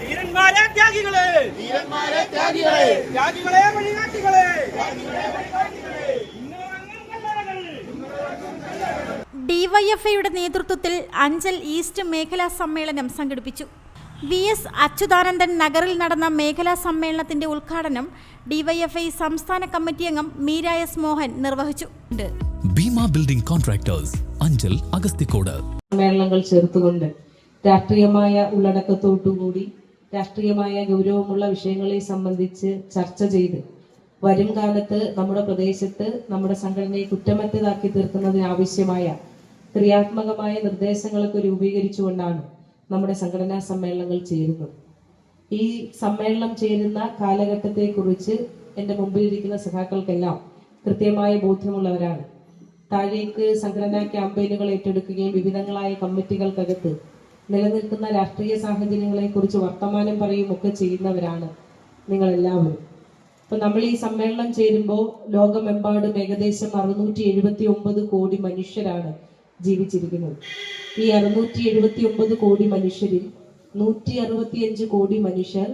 ധീരന്മാരെ ത്യാഗികളെ വീരന്മാരെ ത്യാഗികളെ ഡിവൈഎഫ്ഐയുടെ നേതൃത്വത്തിൽ അഞ്ചൽ ഈസ്റ്റ് മേഖലാ സമ്മേളനം സംഘടിപ്പിച്ചു. വി എസ് അച്യുതാനന്ദൻ നഗറിൽ നടന്ന മേഖലാ സമ്മേളനത്തിന്റെ ഉദ്ഘാടനം ഡിവൈഎഫ്ഐ സംസ്ഥാന കമ്മിറ്റി അംഗം മീര എസ് മോഹൻ നിർവഹിച്ചു. Bhima building contractors Anchal Agasthikode. സമ്മേളനങ്ങൾ ചേർത്തുകൊണ്ട് രാഷ്ട്രീയമായ ഉള്ളടക്കത്തോട്ടുകൂടി രാഷ്ട്രീയമായ ഗൗരവമുള്ള വിഷയങ്ങളെ സംബന്ധിച്ച് ചർച്ച ചെയ്ത് വരും കാലത്ത് നമ്മുടെ പ്രദേശത്ത് നമ്മുടെ സംഘടനയെ കുറ്റമറ്റതാക്കി തീർക്കുന്നതിന് ആവശ്യമായ ക്രിയാത്മകമായ നിർദ്ദേശങ്ങളൊക്കെ രൂപീകരിച്ചുകൊണ്ടാണ് നമ്മുടെ സംഘടനാ സമ്മേളനങ്ങൾ ചേരുന്നത് ഈ സമ്മേളനം ചേരുന്ന കാലഘട്ടത്തെക്കുറിച്ച് എന്റെ മുമ്പിലിരിക്കുന്ന സഖാക്കൾക്കെല്ലാം കൃത്യമായ ബോധ്യമുള്ളവരാണ്. താഴേക്ക് സംഘടനാ ക്യാമ്പയിനുകൾ ഏറ്റെടുക്കുകയും വിവിധങ്ങളായ കമ്മിറ്റികൾക്കകത്ത് നിലനിൽക്കുന്ന രാഷ്ട്രീയ സാഹചര്യങ്ങളെക്കുറിച്ച് വർത്തമാനം പറയുകയും ഒക്കെ ചെയ്യുന്നവരാണ് നിങ്ങളെല്ലാവരും. അപ്പൊ നമ്മൾ ഈ സമ്മേളനം ചേരുമ്പോൾ ലോകമെമ്പാടും ഏകദേശം അറുന്നൂറ്റി എഴുപത്തി ഒമ്പത് കോടി മനുഷ്യരാണ് ജീവിച്ചിരിക്കുന്നത്. ഈ അറുന്നൂറ്റി എഴുപത്തി ഒമ്പത് കോടി മനുഷ്യരിൽ നൂറ്റി അറുപത്തിയഞ്ച് കോടി മനുഷ്യർ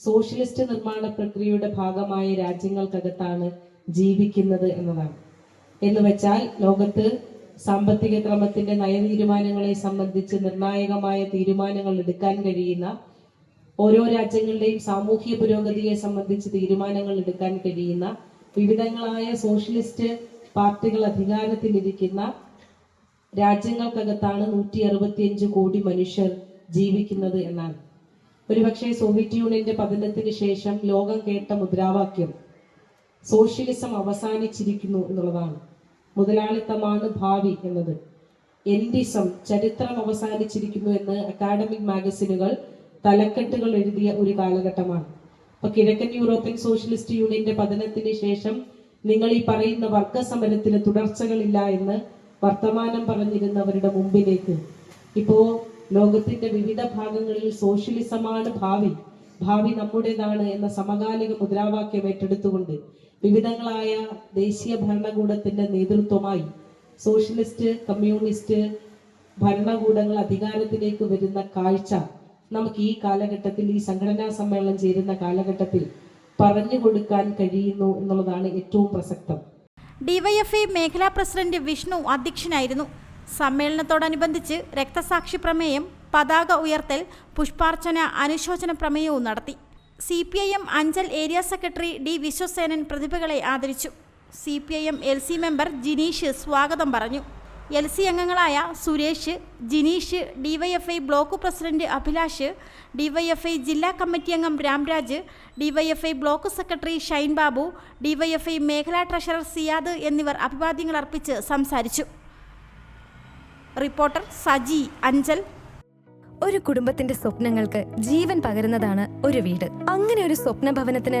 സോഷ്യലിസ്റ്റ് നിർമ്മാണ പ്രക്രിയയുടെ ഭാഗമായ രാജ്യങ്ങൾക്കകത്താണ് ജീവിക്കുന്നത് എന്നതാണ്. എന്ന് വെച്ചാൽ ലോകത്ത് സാമ്പത്തിക ക്രമത്തിന്റെ നയതീരുമാനങ്ങളെ സംബന്ധിച്ച് നിർണായകമായ തീരുമാനങ്ങൾ എടുക്കാൻ കഴിയുന്ന ഓരോ രാജ്യങ്ങളുടെയും സാമൂഹ്യ പുരോഗതിയെ സംബന്ധിച്ച് തീരുമാനങ്ങൾ എടുക്കാൻ കഴിയുന്ന വിവിധങ്ങളായ സോഷ്യലിസ്റ്റ് പാർട്ടികൾ അധികാരത്തിലിരിക്കുന്ന രാജ്യങ്ങൾക്കകത്താണ് നൂറ്റി അറുപത്തിയഞ്ച് കോടി മനുഷ്യർ ജീവിക്കുന്നത് എന്നാണ്. ഒരുപക്ഷെ സോവിയറ്റ് യൂണിയന്റെ പതനത്തിന് ശേഷം ലോകം കേട്ട മുദ്രാവാക്യം സോഷ്യലിസം അവസാനിച്ചിരിക്കുന്നു എന്നുള്ളതാണ്. മുതലാളിത്തമാണ് ഭാവി എന്നത്. എൻഡിസം ചരിത്രം അവസാനിച്ചിരിക്കുന്നു എന്ന് അക്കാഡമിക് മാഗസിനുകൾ തലക്കെട്ടുകൾ എഴുതിയ ഒരു കാലഘട്ടമാണ്. അപ്പൊ കിഴക്കൻ യൂറോപ്യൻ സോഷ്യലിസ്റ്റ് യൂണിയന്റെ പതനത്തിന് ശേഷം നിങ്ങൾ ഈ പറയുന്ന വർഗ സമരത്തിന് തുടർച്ചകളില്ല എന്ന് വർത്തമാനം പറഞ്ഞിരുന്നവരുടെ മുമ്പിലേക്ക്. ഇപ്പോ ലോകത്തിന്റെ വിവിധ ഭാഗങ്ങളിൽ സോഷ്യലിസമാണ് ഭാവി. ഭാവി നമ്മുടേതാണ് എന്ന സമകാലിക മുദ്രാവാക്യം ഏറ്റെടുത്തുകൊണ്ട് വിവിധങ്ങളായ ദേശീയ ഭരണകൂടത്തിന്റെ നേതൃത്വമായി സോഷ്യലിസ്റ്റ് കമ്മ്യൂണിസ്റ്റ് ഭരണകൂടങ്ങൾ അധികാരത്തിലേക്ക് വരുന്ന കാഴ്ച നമുക്ക് ഈ കാലഘട്ടത്തിൽ ഈ സംഘടനാ സമ്മേളനം ചേരുന്ന കാലഘട്ടത്തിൽ പറഞ്ഞു കൊടുക്കാൻ കഴിയുന്നു എന്നുള്ളതാണ് ഏറ്റവും പ്രസക്തം. ഡിവൈഎഫ്ഐ മേഖലാ പ്രസിഡന്റ് വിഷ്ണു അധ്യക്ഷനായിരുന്നു. സമ്മേളനത്തോടനുബന്ധിച്ച് രക്തസാക്ഷി പ്രമേയം പതാക ഉയർത്തൽ പുഷ്പാർച്ചന അനുശോചന പ്രമേയവും നടത്തി. C P I M Anchal area secretary D Viswasenan പ്രതിഭകളെ ആദരിച്ചു. C P I M L C member Jineesh സ്വാഗതം പറഞ്ഞു. എൽ സി അംഗങ്ങളായ Suresh Jineesh DYFI block president Abhilash DYFI ജില്ലാ കമ്മിറ്റി അംഗം Ramraj DYFI block secretary Shine Babu DYFI മേഖലാ treasurer Siyad എന്നിവർ അഭിവാദ്യങ്ങൾ അർപ്പിച്ച് സംസാരിച്ചു. റിപ്പോർട്ടർ സജി അഞ്ചൽ. ഒരു കുടുംബത്തിന്റെ സ്വപ്നങ്ങൾക്ക് ജീവൻ പകരുന്നതാണ് ഒരു വീട്. അങ്ങനെ ഒരു സ്വപ്ന ഭവനത്തിന്